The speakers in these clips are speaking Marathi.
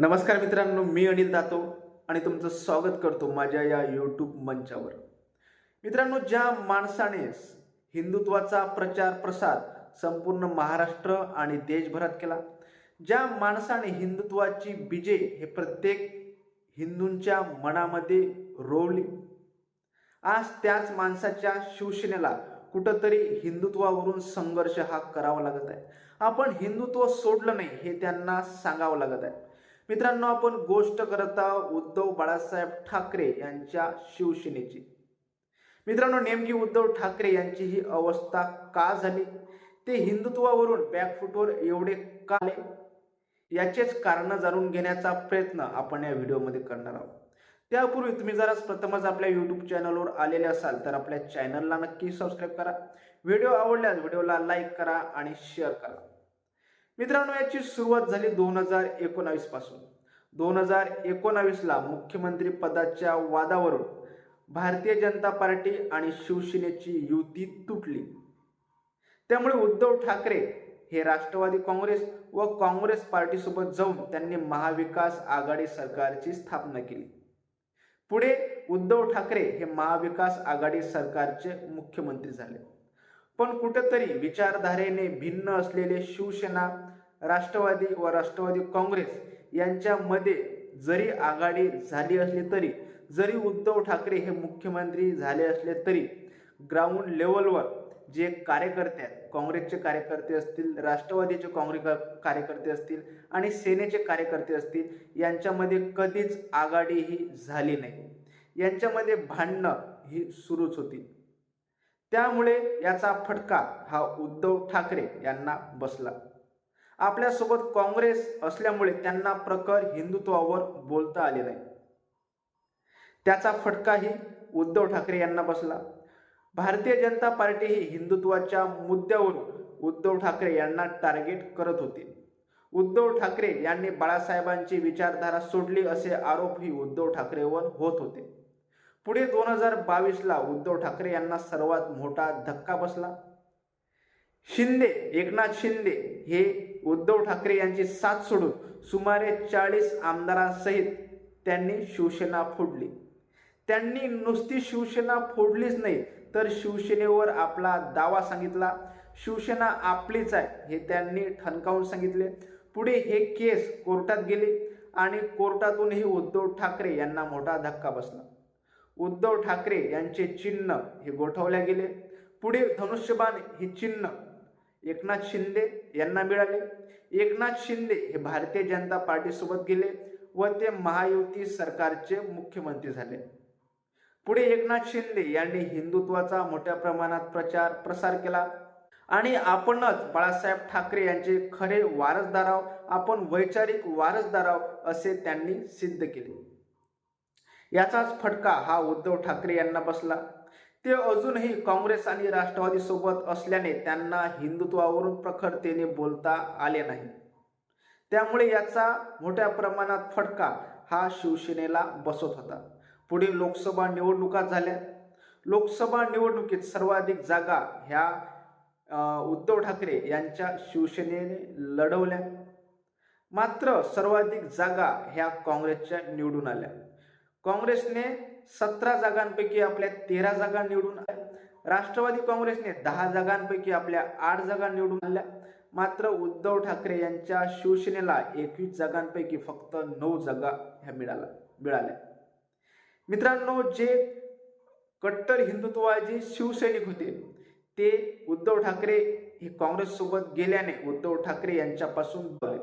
नमस्कार मित्रांनो मी अनिल दातो आणि तुमचं स्वागत करतो माझ्या या यूट्यूब मंचावर. मित्रांनो ज्या माणसाने हिंदुत्वाचा प्रचार प्रसार संपूर्ण महाराष्ट्र आणि देशभरात केला ज्या माणसाने हिंदुत्वाची बीजे हे प्रत्येक हिंदूंच्या मनामध्ये रोवली आज त्याच माणसाच्या शिवसेनेला कुठंतरी हिंदुत्वावरून संघर्ष हा करावा लागत आहे. आपण हिंदुत्व सोडलं नाही हे त्यांना सांगावं लागत आहे. मित्रांनो आपण गोष्ट करत आहोत उद्धव बाळासाहेब ठाकरे यांच्या शिवसेनेची. मित्रांनो नेमकी उद्धव ठाकरे यांची ही अवस्था का झाली? ते हिंदुत्वावरून बॅकफुटवर एवढे का आले? याचेच कारण जाणून घेण्याचा प्रयत्न आपण या व्हिडिओमध्ये करणार आहोत. त्यापूर्वी तुम्ही जरा प्रथमच आपल्या यूट्यूब चॅनलवर आलेले असाल तर आपल्या चॅनलला नक्की सबस्क्राईब करा. व्हिडिओ आवडल्यास व्हिडिओला लाईक करा आणि शेअर करा. मित्रांनो याची सुरुवात झाली दोन हजार एकोणावीसपासून. दोन हजार एकोणावीसला मुख्यमंत्री पदाच्या वादावरून भारतीय जनता पार्टी आणि शिवसेनेची युती तुटली. त्यामुळे उद्धव ठाकरे हे राष्ट्रवादी काँग्रेस व काँग्रेस पार्टीसोबत जाऊन त्यांनी महाविकास आघाडी सरकारची स्थापना केली. पुढे उद्धव ठाकरे हे महाविकास आघाडी सरकारचे मुख्यमंत्री झाले. पण कुठेतरी विचारधारेने भिन्न असलेले शिवसेना राष्ट्रवादी व राष्ट्रवादी काँग्रेस यांच्यामध्ये जरी आघाडी झाली असली तरी जरी उद्धव ठाकरे हे मुख्यमंत्री झाले असले तरी ग्राउंड लेवलवर जे कार्यकर्ते आहेत काँग्रेसचे कार्यकर्ते असतील राष्ट्रवादीचे काँग्रेस कार्यकर्ते असतील आणि सेनेचे कार्यकर्ते असतील यांच्यामध्ये कधीच आघाडी ही झाली नाही. यांच्यामध्ये भांडणं ही सुरूच होती. त्यामुळे याचा फटका हा उद्धव ठाकरे यांना बसला. आपल्यासोबत काँग्रेस असल्यामुळे त्यांना प्रखर हिंदुत्वावर बोलता आले नाही. त्याचा फटकाही उद्धव ठाकरे यांना बसला. भारतीय जनता पार्टी ही हिंदुत्वाच्या मुद्द्यावरून उद्धव ठाकरे यांना टार्गेट करत होती. उद्धव ठाकरे यांनी बाळासाहेबांची विचारधारा सोडली असे आरोपही उद्धव ठाकरेवर होत होते. पुढे दोन हजार बावीसला उद्धव ठाकरे यांना सर्वात मोठा धक्का बसला. शिंदे एकनाथ शिंदे हे उद्धव ठाकरे यांची साथ सोडून सुमारे चाळीस आमदारांसहित त्यांनी शिवसेना फोडली. त्यांनी नुसती शिवसेना फोडलीच नाही तर शिवसेनेवर आपला दावा सांगितला. शिवसेना आपलीच आहे हे त्यांनी ठणकावून सांगितले. पुढे हे केस कोर्टात गेले आणि कोर्टातूनही उद्धव ठाकरे यांना मोठा धक्का बसला. उद्धव ठाकरे यांचे चिन्ह हे गोठवले गेले. पुढे धनुष्यबाण हे चिन्ह एकनाथ शिंदे यांना मिळाले. एकनाथ शिंदे हे भारतीय जनता पार्टीसोबत गेले व ते महायुती सरकारचे मुख्यमंत्री झाले. पुढे एकनाथ शिंदे यांनी हिंदुत्वाचा मोठ्या प्रमाणात प्रचार प्रसार केला. आणि आपणच बाळासाहेब ठाकरे यांचे खरे वारसदार आहोत आपण वैचारिक वारसदार आहोत असे त्यांनी सिद्ध केले. याचाच फटका हा उद्धव ठाकरे यांना बसला. ते अजूनही काँग्रेस आणि राष्ट्रवादी सोबत असल्याने त्यांना हिंदुत्वावरून प्रखरतेने बोलता आले नाही. त्यामुळे याचा मोठ्या प्रमाणात फटका हा शिवसेनेला बसत होता. पुढे लोकसभा निवडणुका झाल्या. लोकसभा निवडणुकीत सर्वाधिक जागा ह्या उद्धव ठाकरे यांच्या शिवसेनेने लढवल्या. मात्र सर्वाधिक जागा ह्या काँग्रेसच्या निवडून आल्या. काँग्रेसने सतरा जागांपैकी आपल्या तेरा जागा निवडून आल्या. राष्ट्रवादी काँग्रेसने दहा जागांपैकी आपल्या आठ जागा निवडून आल्या. मात्र उद्धव ठाकरे यांच्या शिवसेनेला एकवीस जागांपैकी फक्त नऊ जागा ह्या मिळाला मिळाल्या. मित्रांनो जे कट्टर हिंदुत्वाचे शिवसैनिक होते ते उद्धव ठाकरे हे काँग्रेससोबत गेल्याने उद्धव ठाकरे यांच्यापासून बरे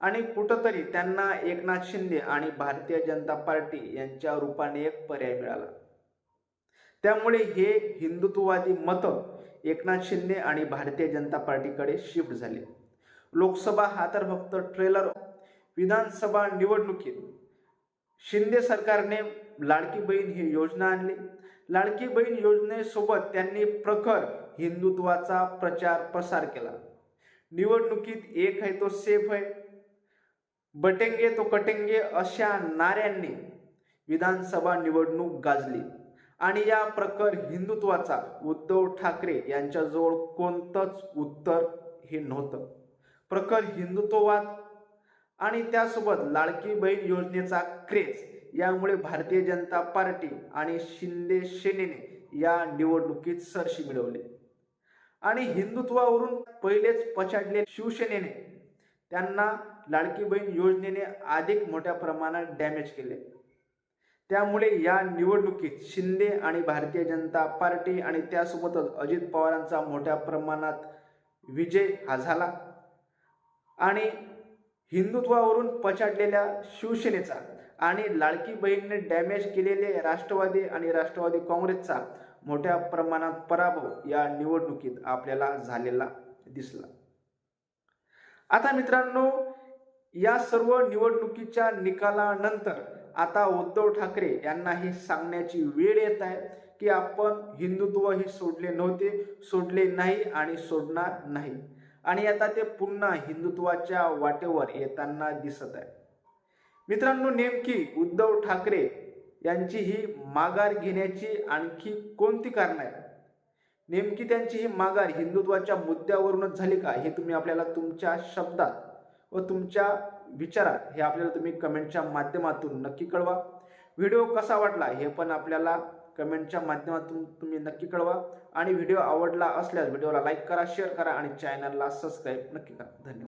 आणि कुठंतरी त्यांना एकनाथ शिंदे आणि भारतीय जनता पार्टी यांच्या रूपाने एक पर्याय मिळाला. त्यामुळे हे हिंदुत्ववादी मतं एकनाथ शिंदे आणि भारतीय जनता पार्टीकडे शिफ्ट झाले. लोकसभा हा तर फक्त ट्रेलर विधानसभा निवडणुकीत. शिंदे सरकारने लाडकी बहीण ही योजना आणली. लाडकी बहीण योजनेसोबत त्यांनी प्रखर हिंदुत्वाचा प्रचार प्रसार केला. निवडणुकीत एक आहे तो सेफ आहे. बटेंगे तो कटेंगे अशा नाऱ्यांनी विधानसभा निवडणूक गाजली. आणि या प्रखर हिंदुत्वाचा उद्धव ठाकरे यांच्याजवळ कोणतंच उत्तर हे नव्हतं. प्रखर हिंदुत्ववाद आणि त्यासोबत लाडकी बहीण योजनेचा क्रेज यामुळे भारतीय जनता पार्टी आणि शिंदे सेनेने या निवडणुकीत सरशी मिळवली. आणि हिंदुत्वावरून पहिलेच पछाडले शिवसेनेने त्यांना लाडकी बहीण योजनेने अधिक मोठ्या प्रमाणात डॅमेज केले. त्यामुळे या निवडणुकीत शिंदे आणि भारतीय जनता पार्टी आणि त्यासोबतच अजित पवारांचा मोठ्या प्रमाणात विजय हा झाला. आणि हिंदुत्वावरून पछाडलेल्या शिवसेनेचा आणि लाडकी बहीणने डॅमेज केलेले राष्ट्रवादी आणि राष्ट्रवादी काँग्रेसचा मोठ्या प्रमाणात पराभव या निवडणुकीत आपल्याला झालेला दिसला. आता मित्रांनो या सर्व निवडणुकीच्या निकालानंतर आता उद्धव ठाकरे यांना हे सांगण्याची वेळ येत आहे की आपण हिंदुत्व हे सोडले नव्हते सोडले नाही आणि सोडणार नाही. आणि आता ते पुन्हा हिंदुत्वाच्या वाटेवर येताना दिसत आहे. मित्रांनो नेमकी उद्धव ठाकरे यांची ही माघार घेण्याची आणखी कोणती कारण आहे नेमकी त्यांची ही माघार हिंदुत्वाच्या मुद्द्यावरूनच झाली का? हे तुम्ही आपल्याला तुमच्या शब्दात व तुमच्या विचारात हे आपल्याला तुम्ही कमेंटच्या माध्यमातून नक्की कळवा. व्हिडिओ कसा वाटला हे पण आपल्याला कमेंटच्या माध्यमातून तुम्ही नक्की कळवा. आणि व्हिडिओ आवडला असल्यास व्हिडिओला लाईक करा शेअर करा आणि चॅनलला सबस्क्राईब नक्की करा. धन्यवाद.